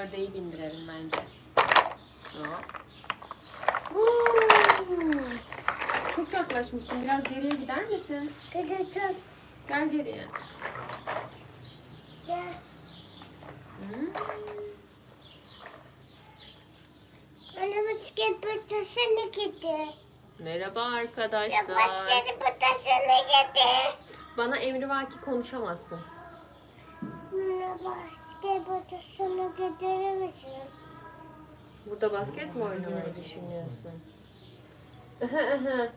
ördeği bindirelim bence. Çok yaklaşmışsın. Biraz geriye gider misin? Gideceğim. Gel geriye. Gel. Hmm. Bana basket potasını getir. Merhaba Ya arkadaşlar. basket potasını getir. Bana emrivaki konuşamazsın. Bana basket potasını getirir misin? Burada basket mi oynamayı düşünüyorsun?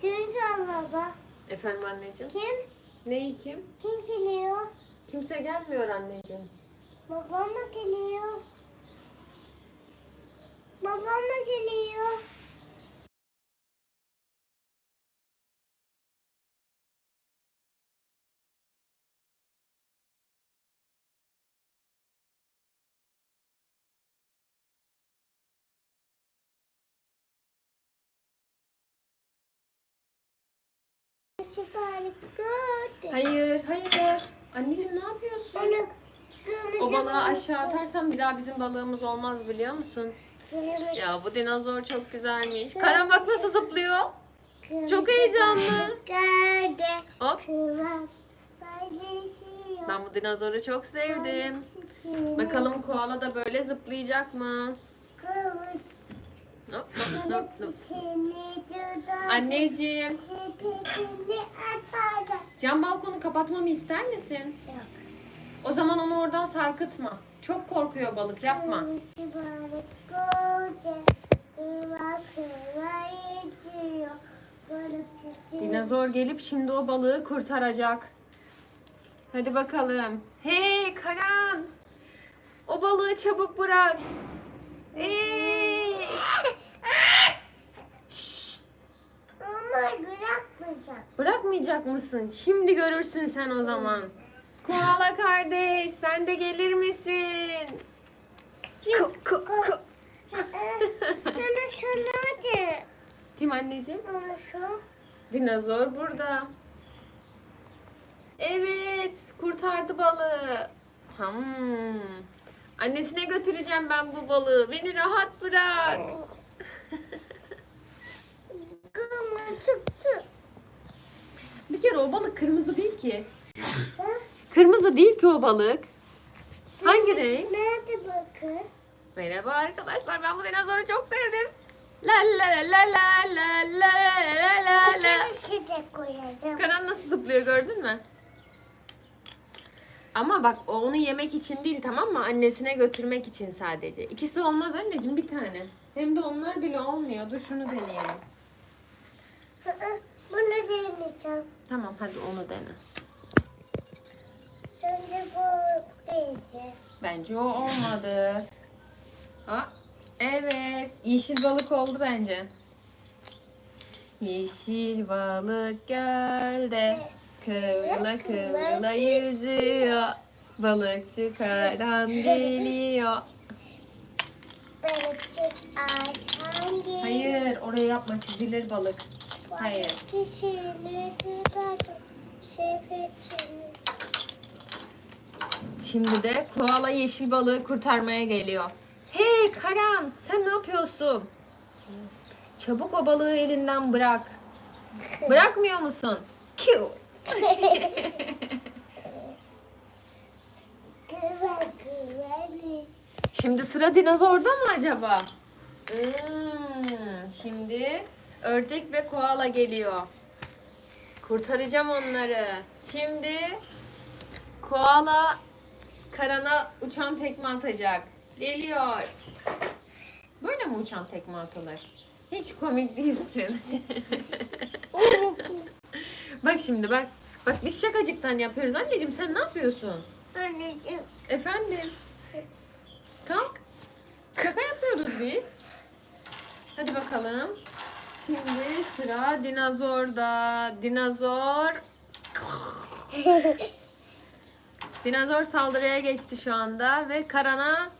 Kim gel baba? Efendim anneciğim? Kim? Neyi kim? Kim geliyor? Kimse gelmiyor anneciğim. Babam mı geliyor? Babam mı geliyor? Hayır, hayır. Anneciğim ne yapıyorsun? O balığı aşağı atarsan bir daha bizim balığımız olmaz biliyor musun? Ya bu dinozor çok güzelmiş. Karan bak nasıl zıplıyor. Çok heyecanlı. Hop. Ben bu dinozoru çok sevdim. Bakalım koala da böyle zıplayacak mı? Hop, hop, hop, hop. seni tutar. Anneciğim, cam balkonu kapatmamı ister misin? Yok. O zaman onu oradan sarkıtma. Çok korkuyor balık, yapma. Dinozor gelip şimdi o balığı kurtaracak. Hadi bakalım. Hey Karan! O balığı çabuk bırak. Hey! Ama bırakmayacak. Bırakmayacak mısın? Şimdi görürsün sen o zaman. Koala kardeş, sen de gelir misin? Ku, ku, ku. Ama şu nerede? Kim anneciğim? Şu. Dinozor burada. Evet, kurtardı balığı. Hmm. Annesine götüreceğim ben bu balığı. Beni rahat bırak. Kırmızı çıktı. Bir kere o balık kırmızı değil ki. Kırmızı değil ki o balık. Hangi renk? Nerede bakın? Merhaba arkadaşlar, ben bu dinozoru çok sevdim. La la la la la la la la la la. De koyacağım. Karan nasıl zıplıyor gördün mü? Ama bak o onu yemek için değil tamam mı? Annesine götürmek için sadece. İkisi olmaz anneciğim bir tane. Hem de onlar bile olmuyor. Dur şunu deneyelim. Bunu deneyeceğim. Tamam hadi onu dene. Şimdi bu iyice. Bence o olmadı. Ha, evet. Yeşil balık oldu bence. Yeşil balık gölde kıvrıla kıvrıla yüzüyor. Balıkçı karan geliyor. Balıkçı ağaçtan geliyor. Hayır, oraya yapma çizilir balık. Hayır. Şimdi de koala yeşil balığı kurtarmaya geliyor. Hey Karan, sen ne yapıyorsun? Çabuk o balığı elinden bırak. Bırakmıyor musun? Kiu. Şimdi sıra dinozorda mı acaba? Hmm, şimdi ördek ve koala geliyor. Kurtaracağım onları. Şimdi koala karana uçan tekme atacak. Geliyor. Böyle mi uçan tekme atılır? Hiç komik değilsin. bak şimdi bak. Bak biz şakacıktan yapıyoruz. Anneciğim sen ne yapıyorsun? Anneciğim. Efendim? Kalk. Şaka yapıyoruz biz. Hadi bakalım. Şimdi sıra dinozorda. Dinozor. Dinozor saldırıya geçti şu anda ve karana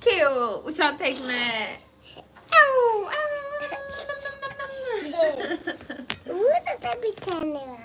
Kiu uçan tekme. Burada da bir tane var.